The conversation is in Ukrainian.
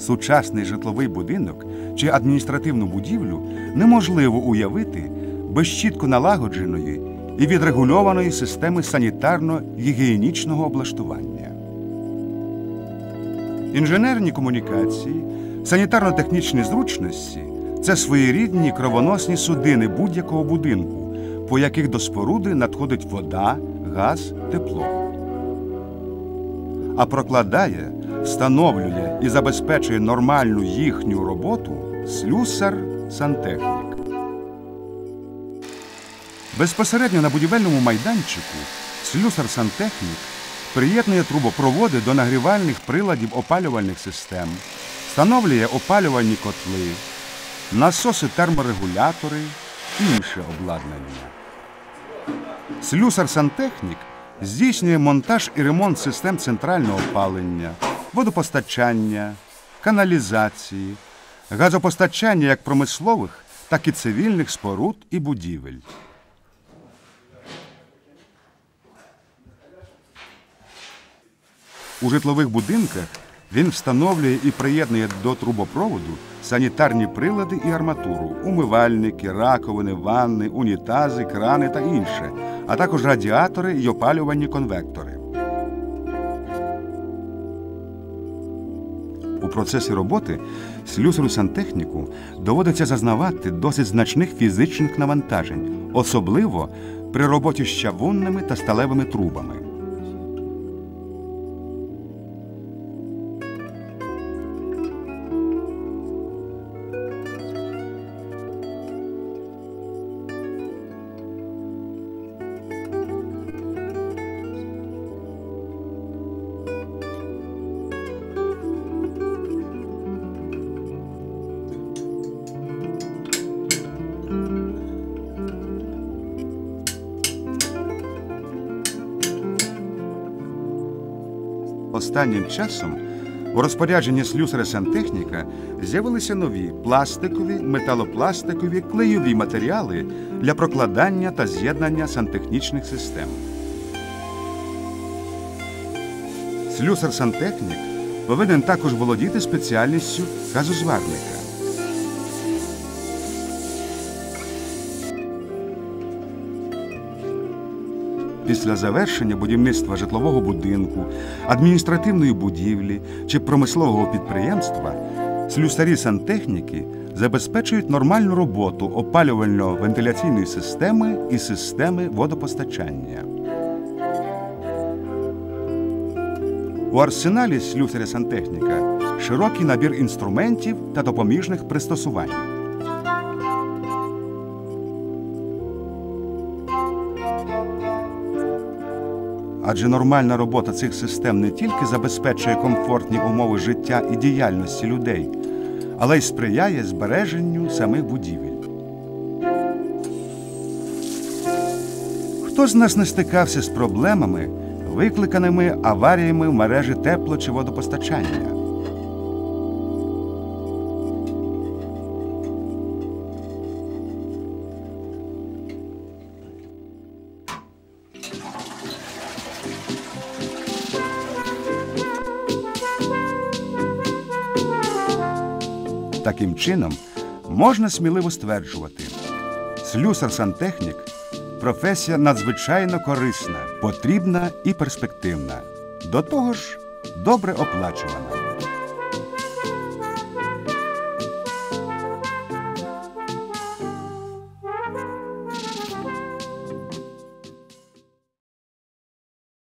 Сучасний житловий будинок чи адміністративну будівлю неможливо уявити без чітко налагодженої і відрегульованої системи санітарно-гігієнічного облаштування. Інженерні комунікації, санітарно-технічні зручності це своєрідні кровоносні судини будь-якого будинку, по яких до споруди надходить вода, газ, тепло. А прокладає, встановлює і забезпечує нормальну їхню роботу слюсар сантехнік. Безпосередньо на будівельному майданчику слюсар сантехнік приєднує трубопроводи до нагрівальних приладів опалювальних систем, встановлює опалювальні котли, насоси терморегулятори, інше обладнання. Слюсар сантехнік здійснює монтаж і ремонт систем центрального опалення, водопостачання, каналізації, газопостачання як промислових, так і цивільних споруд і будівель. У житлових будинках він встановлює і приєднує до трубопроводу санітарні прилади і арматуру, умивальники, раковини, ванни, унітази, крани та інше, а також радіатори й опалювальні конвектори. У процесі роботи слюсару сантехніку доводиться зазнавати досить значних фізичних навантажень, особливо при роботі з чавунними та сталевими трубами. Останнім часом у розпорядженні слюсаря сантехніка з'явилися нові пластикові, металопластикові, клейові матеріали для прокладання та з'єднання сантехнічних систем. Слюсар сантехнік повинен також володіти спеціальністю газозварника. Після завершення будівництва житлового будинку, адміністративної будівлі чи промислового підприємства слюсарі сантехніки забезпечують нормальну роботу опалювально-вентиляційної системи і системи водопостачання. У арсеналі слюсаря сантехніка широкий набір інструментів та допоміжних пристосувань. Адже нормальна робота цих систем не тільки забезпечує комфортні умови життя і діяльності людей, але й сприяє збереженню самих будівель. Хто з нас не стикався з проблемами, викликаними аваріями в мережі тепло чи водопостачання? Таким чином, можна сміливо стверджувати, слюсар-сантехнік професія надзвичайно корисна, потрібна і перспективна. До того ж, добре оплачувана.